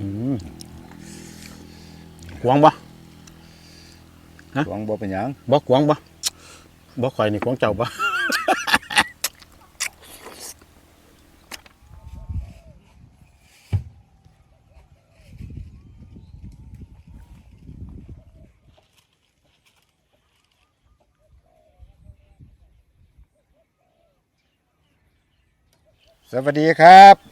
อืมกวางบ่ฮะหวังบ่เป็นหยังบ่กวางบ่บ่ข่อยนี่กวางเจ้าบ่สวัสดีครับ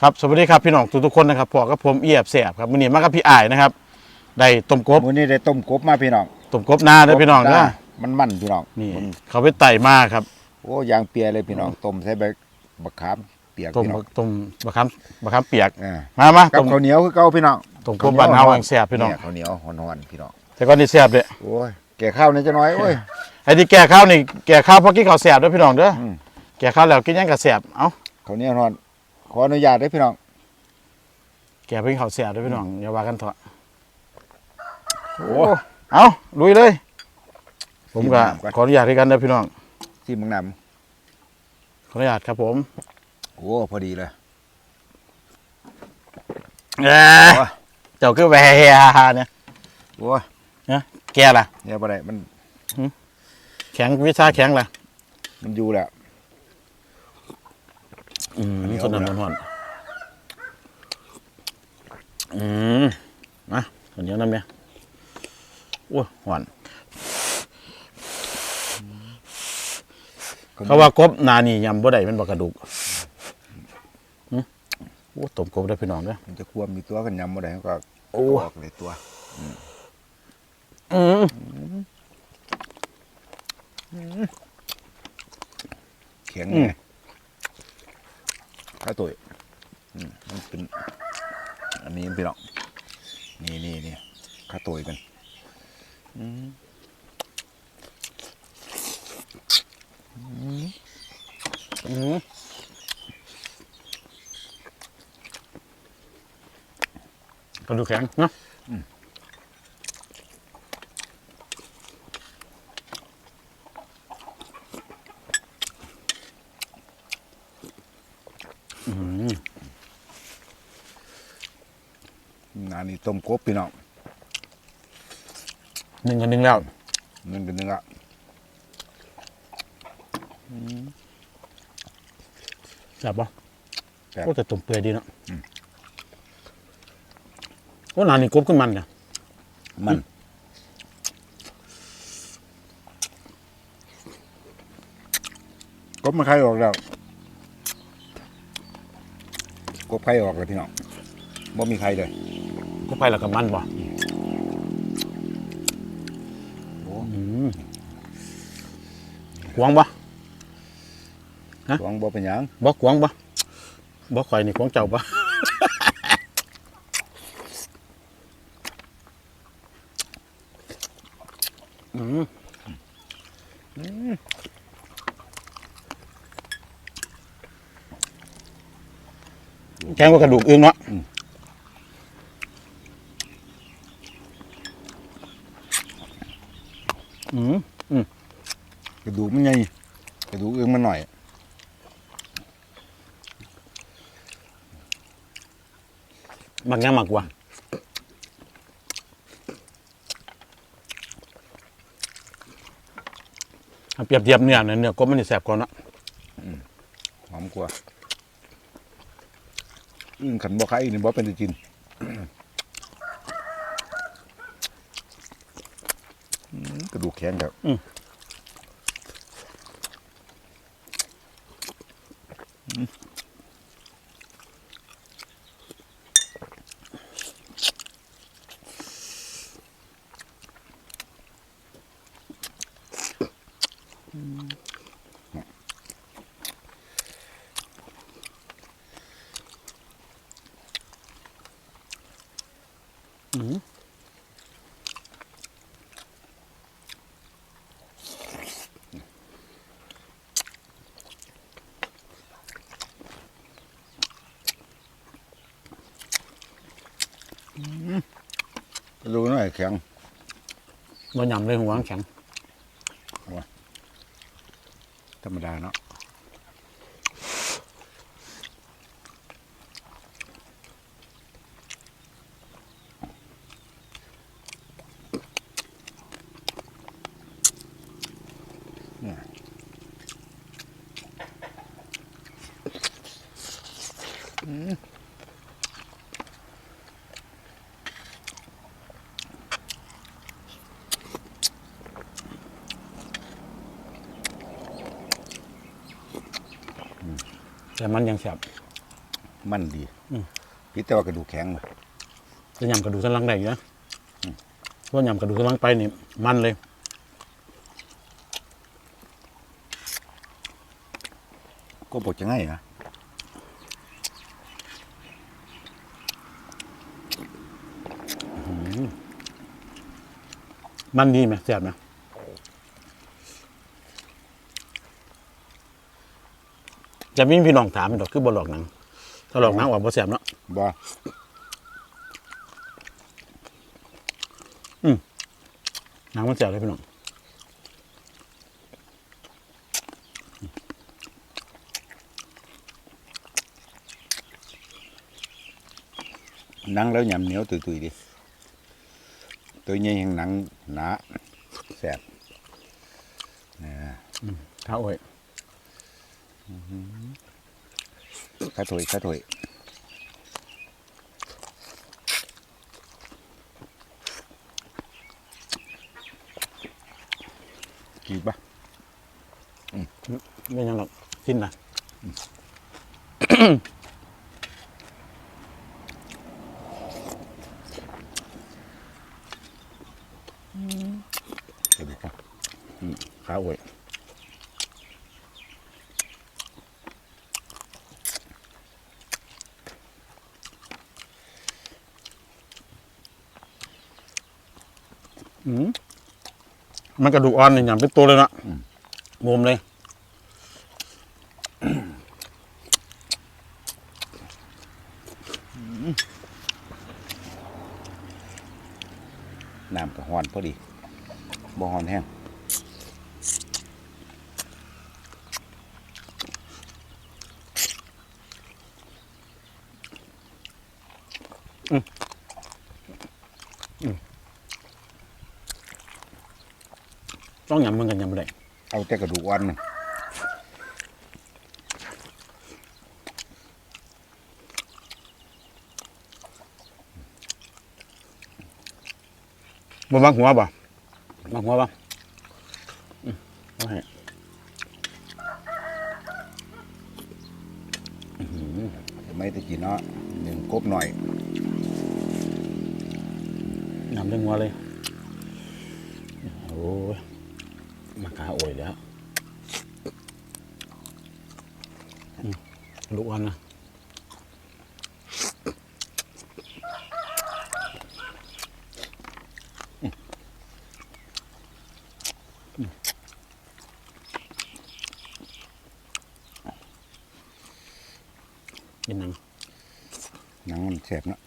ครับสวัสดีครับพี่น้องทุกๆคนนะครับพอกับผมเอียบแสบครับมื้อนี้มากับพี่อ้ายนะครับได้ต้มกบมื้อนี้ได้ต้มกบมาพี่น้องต้มกบนาเด้อพี่น้องเด้อมันมันพี่น้องนี่เขาไปไต่มาครับโอ้ยางเปียเลยพี่น้องต้มใส่ใบบักขามเปียกต้มพี่น้องต้มบะขามบะขามเปียกอ่ามามากับต้มข้าวเหนียวคือเก่าพี่น้องต้มกบบ้านเฮาอังแสบพี่น้องเข้าวเหนียวหอนๆพี่น้องแต่ก่อนนี่แสบเด้อโอ้ยแก่ข้าวนี่จะน้อยโอ้ยไอ้ที่แก่ข้าวนี่แก่ข้าวเพราะกินข้าวแสบเด้อพี่น้องเด้ออมแก่ข้าวแล้วกินหยังก็แสบเอ้าข้าวเหนียวหอน ขออนุญาตเด้อพี่น้อง แก่ไปกินข้าวแสบเด้อพี่น้องอย่าว่ากันเถอะโอ้เอ้าลุยเลย ผมก็กินน้ำก่อน ขออนุญาตให้กันเด้อพี่น้องที่มึงนขออนุญาตครับผมำโอ้พอดีเลย เอ้ยโอ้ย เจ้าคือแหวเนี่ยโอ้ยแกล่ะ เนี่ยบ่ได้มันแข็งวิชาแข็งล่ะมันอยู่แล้ว อืมอันนี้สนั่นเอาละหอนๆอืมมาข้าวเหนียวน้ำเนี่ยโอ้ยหวานเขาว่ากบหนานี่ยำบ่ได้มันบ่กระดูกหึโอ้ต้มกบได้อพี่น้องเด้อมันจะควมมีตัวกันยำบ่ได้ก็โอ้ออกเลยตัวอืมแข็งไง ข้าตุ๋ยอืมมันเป็นอันนี้พี่น้องนี่นี่นี่ข้าตุ๋ยกันอืมอืมกระดูกแข็งเนาะ อันนี้ต้มกบพี่น้องหนึ่งกับหนึ่งแล้วนึ่งกันนึงละจับปะครับก็จะตุ่มเปื่อยดีเนาะโอ้หนานี่กบขึ้นมันเนี่ยมันกบมันไข่ออกแล้วกบไข่ออกแล้วพี่น้องบ่มีไข่เลย ก็ไปแล้วกับมันบ่โอ้อืมกวางบ่ฮะหวังบ่เป็นหยังบ่กวางบ่บ่ข่อยนี่กวางเจ้าบ่อืมแกงว่ากระดูกอึ้งเนาะ อืมกระดูกมันใหญ่กระดูกอึ้งมันหน่อยมักยังมักกว่าเอาเปรียบเทียบเนื้อเนี่ยเนื้อกบมันนี่แสบกว่าเนาะหอมกว่าอึ้งขันบ่ไข่นี่บ่เป็นได้กินอืม กระดูกแข็งครับอืมะ ดูกหน่อยแข็งบ่ยำเลยหัวมันแข็งธรรมดาเนาะ แต่มันยังแซ่บมันดีอืม พี่แต่ว่ากระดูกแข็งว่ะจะยำกระดูกสันหลังได้อยู่นะเพราะยำกระดูกสันหลังไปนี่มันเลย ก็บอกจะง่ายนะมันดีไหมแซ่บไหม จะมีพี่น้องถามดอกคือบอลอกหนัง ถ้าหลอกหนังออกบ่แซ่บเนาะบ่หนังมันแซ่บเลยพี่น้องหนังแล้วยำเหนียวตุยๆดิตัวใหญ่ยังหนังหนาแสบนะข้าวโอ้ย ข้าถอยข้าถอยกี่ปะไม่ยังหรอกสิ้นนะกระดูกปะข้าวโอ้ย มมันกระดูกอ่อนนี่ยำเป็นตัวเลยเนาะมุมเลย น้ำกับหอนพอดีบ่หอนแห้ง ต้องยำมันกันยำบ่ได้เอาแต่กระดูกอ่อนมันบ่บังหัวบ่บังหัวบ่อืมเอาให้ไม่ตะกี้เนาะหนึ่งกบหน่อยยำเรื่องหัวเลย โอ้ย มาขาโอยแล้วอืมลูกอ่อนนะกินหนังหนังมันแสบเนาะ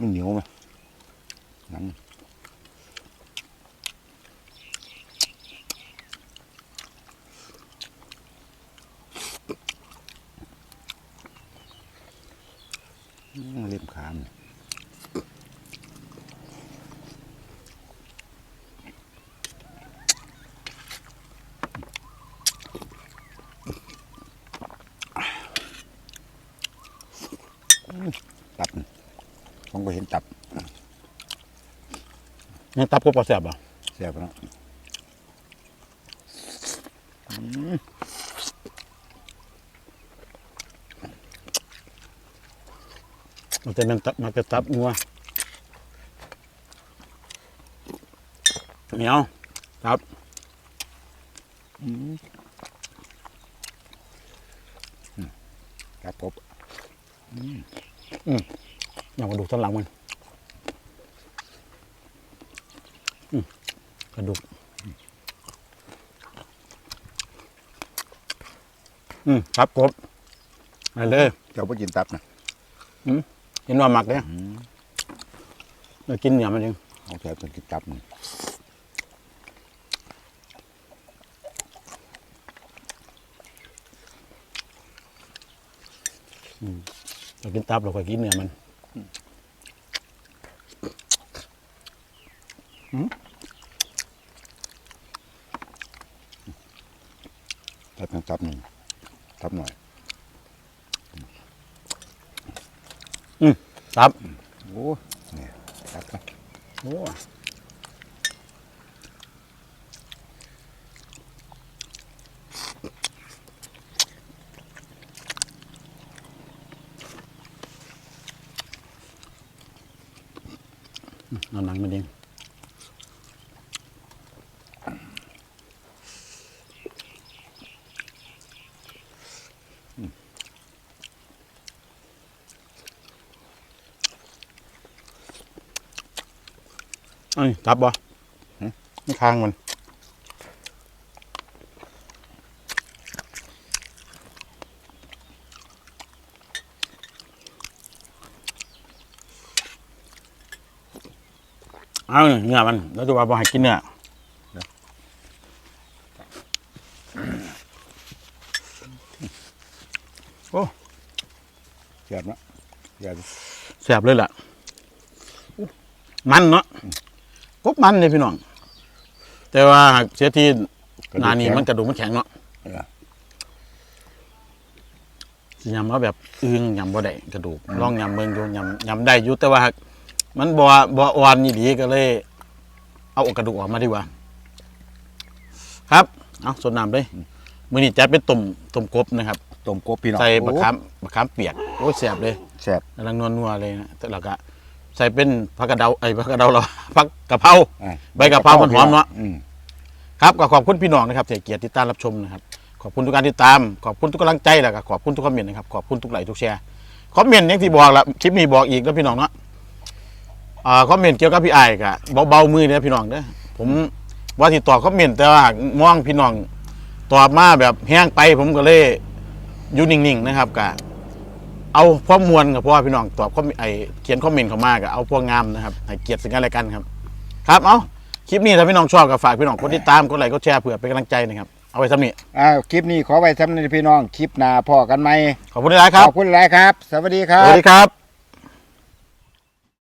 มันเหนียวไหมหนังอืม เล่มขามนตับนี่ผมก็เห็นตับยังตับก็ปลาแสบอะแซ่บเนา มันจะเป็นตับมันจะตับงัวเหนียวครับตับกบอย่างกระดูกสันหลังมันอืมกระดูก อืมครับครบไปเลยเจ้าพ่กินตับนะเห็นว่าหมักเนี่ยเรากินเนี่ยมันเองเอาแถวกินตับนี่เรากินตับเราค่อยกินเนื้อมันตับหนึ่งตับหนึ่งตับหน่อย อืมครับโอ้เนี่ยตับโอ้นอนนังมาเด้ง อ้ยจับบ่ไม่ค้างมันเอาเนื้อมันแล้วจะว่าบ่ให้กินเนื้อเสียบนะเสียบแซ่บเลยล่ะ มันเนาะ กบมันเลยพี่น้อง แต่ว่าเสียทีหนานี่มันกระดูกมันแข็งเนาะเออ สิยำว่าแบบอึ้งยำบ่ได้กระดูกลองยำเบิ่งอยู่ยำยำได้อยู่แต่ว่ามันบ่บ่อ่อนนี่ดีก็เลย เอากระดูกออกมาดีกว่า ครับเอาสดน้ำเลยมื้อนี้จะเป็นต้มต้มกบนะครับ ต้มกบพี่น้องใส่บะโอ้ขามบะขามเปียกโอ้ยแซ่บเลยแซ่บกำลังนัวๆเลยนะแต่เราก็ ใส่เป็นผักกระเดาไอ้ยผักกระเดาเราผักกะเพราอะใบกะเพรามันหอมเนาะ อืม ครับก็ขอบคุณพี่น้องนะครับที่ให้เกียรติติดตามรับชมนะครับขอบคุณทุกการติดตามขอบคุณทุกกำลังใจแล้วก็ขอบคุณทุกคอมเมนต์นะครับขอบคุณทุกไลค์ทุกแชร์คอมเมนต์อย่างที่บอกละคลิปนี้บอกอีกแล้วพี่น้องเนาะอ่าคอมเมนต์เกี่ยวกับพี่ไอ้ายกะเบาๆมือเนี่ยพี่น้องเด้อผมว่าที่ตอบคอมเมนต์แต่ว่ามองพี่น้องตอบมาแบบแห้งไปผมก็เลยอยู่นิ่งๆนะครับกะ เอาพวกมวลกับพ่อพี่น้องตอบคอมไอเขียนคอมเมนต์เข้ามากะเอาพวกงามนะครับให้เกียรติสิ่งกันและกันครับ ครับเอาคลิปนี้ถ้าพี่น้องชอบก็ฝากพี่น้องกดติดตามกดไลค์กดแชร์เผื่อเป็นกำลังใจนะครับเอาไว้สำนี้อ่าคลิปนี้ขอไว้สำหรับพี่น้องคลิปหน้าพอกันไหมขอบคุณหลายๆครับขอบคุณหลายครับ สวัสดีครัสวับ สดีครับ